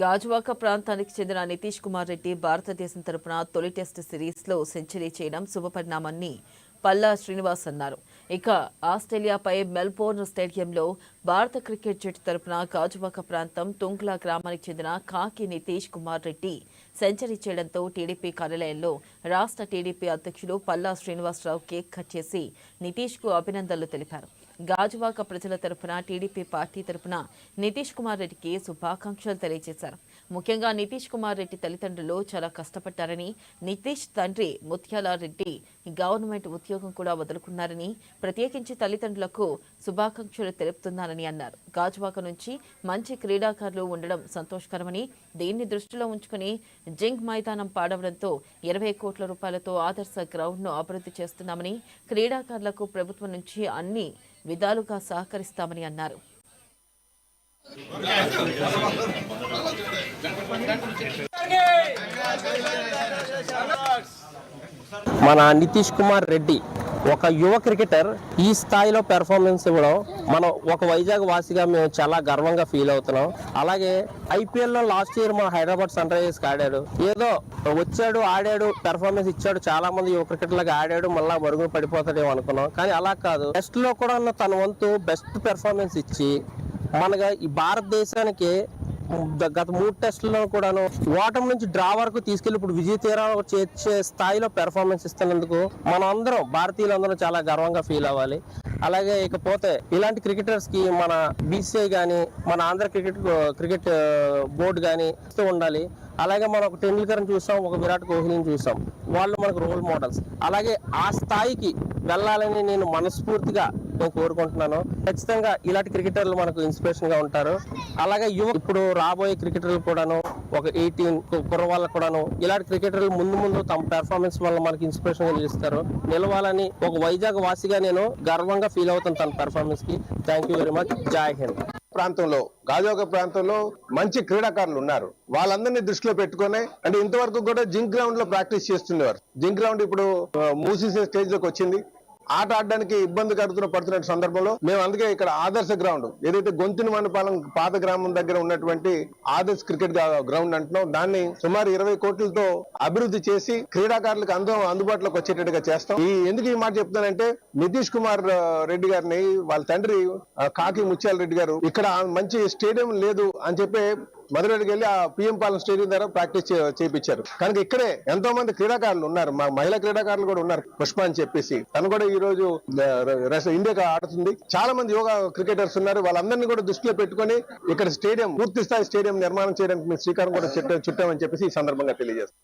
గాజువాక ప్రాంతానికి చెందిన నితీష్ కుమార్ రెడ్డి భారతదేశం తరపున తొలి టెస్ట్ సిరీస్లో సెంచరీ చేయడం శుభపరిణామాన్ని పల్లా శ్రీనివాస్ అన్నారు. ఇక ఆస్ట్రేలియాపై మెల్బోర్న్ స్టేడియంలో భారత క్రికెట్ జట్టు తరపున గాజువాక ప్రాంతం తుంగ్లా గ్రామానికి చెందిన కాకి నితీష్ కుమార్ రెడ్డి సెంచరీ చేయడంతో టీడీపీ కార్యాలయంలో రాష్ట్ర టీడీపీ అధ్యక్షులు పల్లా శ్రీనివాసరావు కేక్ కట్ చేసి నితీష్కు అభినందనలు తెలిపారు. గాజువాక ప్రజల తరపున టీడీపీ పార్టీ తరపున నితీష్ కుమార్ రెడ్డికి శుభాకాంక్షలు తెలియజేశారు. ముఖ్యంగా నితీష్ కుమార్ రెడ్డి తల్లిదండ్రులు చాలా కష్టపడ్డారని నితీష్ తండ్రి ముత్యాల రెడ్డి గవర్నమెంట్ ఉద్యోగం కూడా వదులుకున్నారని ప్రత్యేకించి తల్లిదండ్రులకు శుభాకాంక్షలు తెలుపుతున్నారని అన్నారు. గాజువాక నుంచి మంచి క్రీడాకారులు ఉండడం సంతోషకరమని దీన్ని దృష్టిలో ఉంచుకుని జింక్ మైదానం పాడవడంతో ఇరవై కోట్ల రూపాయలతో ఆదర్శ గ్రౌండ్ను అభివృద్ధి చేస్తున్నామని క్రీడాకారులకు ప్రభుత్వం నుంచి అన్ని విధాలుగా సహకరిస్తామని అన్నారు. మన నితీష్ కుమార్ రెడ్డి ఒక యువ క్రికెటర్ ఈ స్థాయిలో పెర్ఫార్మెన్స్ ఇవ్వడం మనం ఒక వైజాగ్ వాసిగా మేము చాలా గర్వంగా ఫీల్ అవుతున్నాం. అలాగే ఐపీఎల్లో లాస్ట్ ఇయర్ మన హైదరాబాద్ సన్ రైజర్స్ ఆడాడు. ఏదో వచ్చాడు ఆడాడు పెర్ఫార్మెన్స్ ఇచ్చాడు చాలా మంది యువ క్రికెటర్లకు ఆడాడు మళ్ళా మరుగున పడిపోతాడేమో అనుకున్నాం. కానీ అలా కాదు. బెస్ట్లో కూడా ఉన్న తన వంతు బెస్ట్ పెర్ఫార్మెన్స్ ఇచ్చి మనగా ఈ భారతదేశానికి గత మూడు టెస్టుల్లో కూడాను ఓటమి నుంచి డ్రా వరకు తీసుకెళ్ళి ఇప్పుడు విజయ తీరాలకు చేర్చే స్థాయిలో పెర్ఫార్మెన్స్ ఇస్తున్నందుకు మనం అందరం భారతీయులందరం చాలా గర్వంగా ఫీల్ అవ్వాలి. అలాగే ఇకపోతే ఇలాంటి క్రికెటర్స్కి మన బీసీఐ గానీ మన ఆంధ్ర క్రికెట్ క్రికెట్ బోర్డు గానీ ఇస్తూ ఉండాలి. అలాగే మనం ఒక టెండూల్కర్ చూసాం ఒక విరాట్ కోహ్లీని చూసాం వాళ్ళు మనకు రోల్ మోడల్స్ అలాగే ఆ స్థాయికి వెళ్ళాలని నేను మనస్ఫూర్తిగా కోరుకుంటున్నాను. ఖచ్చితంగా ఇలాంటి క్రికెటర్లు మనకు ఇన్స్పిరేషన్గా ఉంటారు. అలాగే యువ ఇప్పుడు రాబోయే క్రికెటర్లు కూడాను ఒక ఎయిటీన్ కుర్రవాళ్ళకు కూడాను ఇలాంటి క్రికెటర్లు ముందు ముందు తమ పెర్ఫార్మెన్స్ వల్ల మనకి ఇన్స్పిరేషన్ కలిగిస్తారు నిలవాలని ఒక వైజాగ్ వాసిగా నేను గర్వంగా ఫీల్ అవుతాను తన పెర్ఫార్మెన్స్కి. Thank you very much Jai Hind ప్రాంతంలో గాజోగ ప్రాంతంలో మంచి క్రీడాకారులు ఉన్నారు. వాళ్ళందరినీ దృష్టిలో పెట్టుకునే అంటే ఇంతవరకు కూడా జింక్ గ్రౌండ్లో ప్రాక్టీస్ చేస్తుండేవారు. జింక్ గ్రౌండ్ ఇప్పుడు మూసేసే స్టేజ్లోకి వచ్చింది. ఆట ఆడడానికి ఇబ్బంది కడుతున్న పడుతున్న సందర్భంలో మేము అందుకే ఇక్కడ ఆదర్శ గ్రౌండ్ ఏదైతే గొంతుని మండపాలెం పాత గ్రామం దగ్గర ఉన్నటువంటి ఆదర్శ క్రికెట్ గ్రౌండ్ అంటున్నాం దాన్ని సుమారు ఇరవై కోట్లతో అభివృద్ధి చేసి క్రీడాకారులకు అందరం అందుబాటులోకి వచ్చేటట్టుగా చేస్తాం. ఈ ఎందుకు ఈ మాట చెప్తున్నానంటే నితీష్ కుమార్ రెడ్డి గారిని వాళ్ళ తండ్రి కాకి ముత్యాల రెడ్డి గారు ఇక్కడ మంచి స్టేడియం లేదు అని చెప్పి మధురైకి వెళ్ళి ఆ పిఎం పాలెం స్టేడియం దగ్గర ప్రాక్టీస్ చేయించారు కనుక ఇక్కడే ఎంతో మంది క్రీడాకారులు ఉన్నారు. మా మహిళా క్రీడాకారులు కూడా ఉన్నారు. పుష్ప అని చెప్పేసి. తను కూడా ఈ రోజు ఇండియాకి ఆడుతుంది. చాలా మంది యోగా క్రికెటర్స్ ఉన్నారు. వాళ్ళందరినీ కూడా దృష్టిలో పెట్టుకొని ఇక్కడ స్టేడియం పూర్తి స్థాయి స్టేడియం నిర్మాణం చేయడానికి మేము శ్రీకారం కూడా చుట్టామని చెప్పేసి ఈ సందర్భంగా తెలియజేస్తాం.